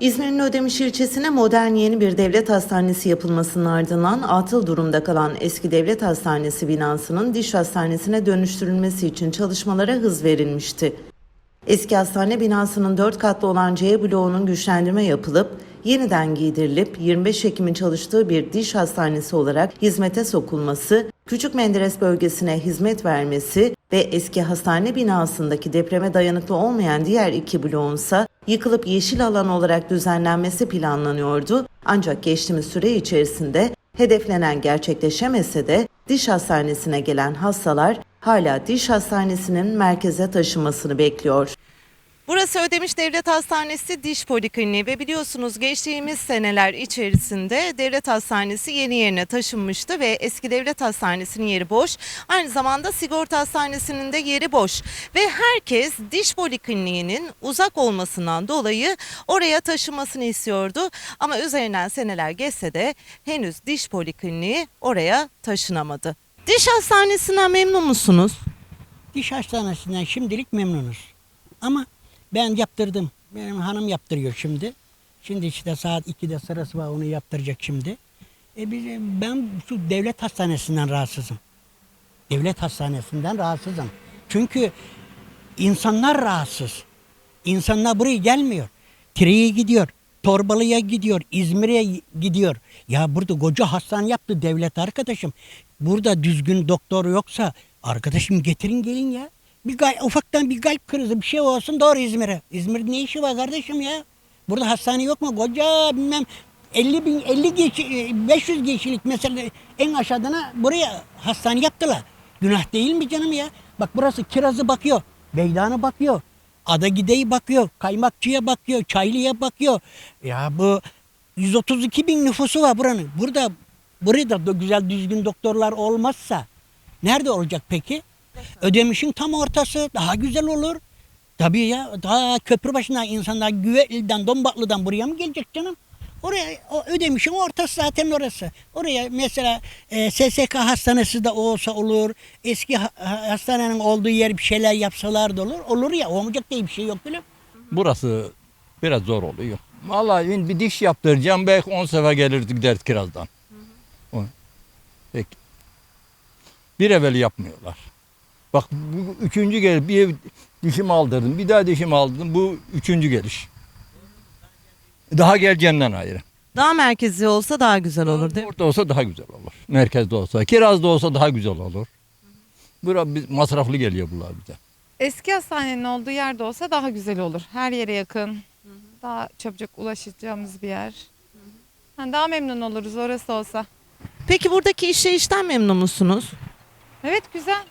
İzmir'in Ödemiş ilçesine modern yeni bir devlet hastanesi yapılmasının ardından atıl durumda kalan eski devlet hastanesi binasının diş hastanesine dönüştürülmesi için çalışmalara hız verilmişti. Eski hastane binasının 4 katlı olan C bloğunun güçlendirme yapılıp yeniden giydirilip 25 Ekim'in çalıştığı bir diş hastanesi olarak hizmete sokulması, Küçük Menderes bölgesine hizmet vermesi ve eski hastane binasındaki depreme dayanıklı olmayan diğer iki bloğunsa yıkılıp yeşil alan olarak düzenlenmesi planlanıyordu. Ancak geçtiğimiz süre içerisinde hedeflenen gerçekleşemese de diş hastanesine gelen hastalar hala diş hastanesinin merkeze taşınmasını bekliyor. Burası Ödemiş Devlet Hastanesi Diş Polikliniği ve biliyorsunuz geçtiğimiz seneler içerisinde devlet hastanesi yeni yerine taşınmıştı ve eski devlet hastanesinin yeri boş. Aynı zamanda sigorta hastanesinin de yeri boş ve herkes diş polikliniğinin uzak olmasından dolayı oraya taşınmasını istiyordu. Ama üzerinden seneler geçse de henüz diş polikliniği oraya taşınamadı. Diş hastanesinden memnun musunuz? Diş hastanesinden şimdilik memnunuz. Ama ben yaptırdım. Benim hanım yaptırıyor şimdi. Şimdi işte saat 2'de sırası var onu yaptıracak şimdi. E ben şu devlet hastanesinden rahatsızım. Devlet hastanesinden rahatsızım. Çünkü insanlar rahatsız. İnsanlar buraya gelmiyor. Tire'ye gidiyor. Torbalı'ya gidiyor. İzmir'e gidiyor. Ya burada koca hastane yaptı devlet arkadaşım. Burada düzgün doktor yoksa arkadaşım getirin gelin ya. Bir ufaktan bir kalp krizi bir şey olsun doğru İzmir'e. İzmir'de ne işi var kardeşim ya? Burada hastane yok mu? Koca bilmem 50 bin 50 geç, 500 kişilik mesela en aşağıdana buraya hastane yaptılar. Günah değil mi canım ya? Bak burası kirazı bakıyor. Beydanı bakıyor. Ada gideyi bakıyor. Kaymakçıya bakıyor. Çaylı'ya bakıyor. Ya bu 132 bin nüfusu var buranın. Burada burada da güzel düzgün doktorlar olmazsa nerede olacak peki? Ödemiş'in tam ortası daha güzel olur. Tabii ya daha köprü başında insanlar Güveli'den, Dombaklı'dan buraya mı gelecek canım? Oraya o Ödemiş'in ortası zaten orası. Oraya mesela e, SSK hastanesi de olsa olur. Eski ha- ha- hastanenin olduğu yer bir şeyler yapsalar da olur. Olur ya olmayacak diye bir şey yok gülüm. Burası biraz zor oluyor. Vallahi bir diş yaptıracağım belki 10 sefer gelirdik dert kirazdan. O- Peki. Bir evvel yapmıyorlar. Bak bu üçüncü gel bir dişimi aldırdım. Bir daha dişimi aldırdım. Bu üçüncü geliş. Daha geleceğinden ayrı. Daha merkezi olsa daha güzel olur değil mi? Orada olsa daha güzel olur. Merkezde olsa. Kirazda olsa daha güzel olur. Bura biz- masraflı geliyor bunlar bize. Eski hastanenin olduğu yerde olsa daha güzel olur. Her yere yakın. Daha çabucak ulaşacağımız bir yer. Yani daha memnun oluruz orası olsa. Peki buradaki işleyişten memnun musunuz? Evet güzel.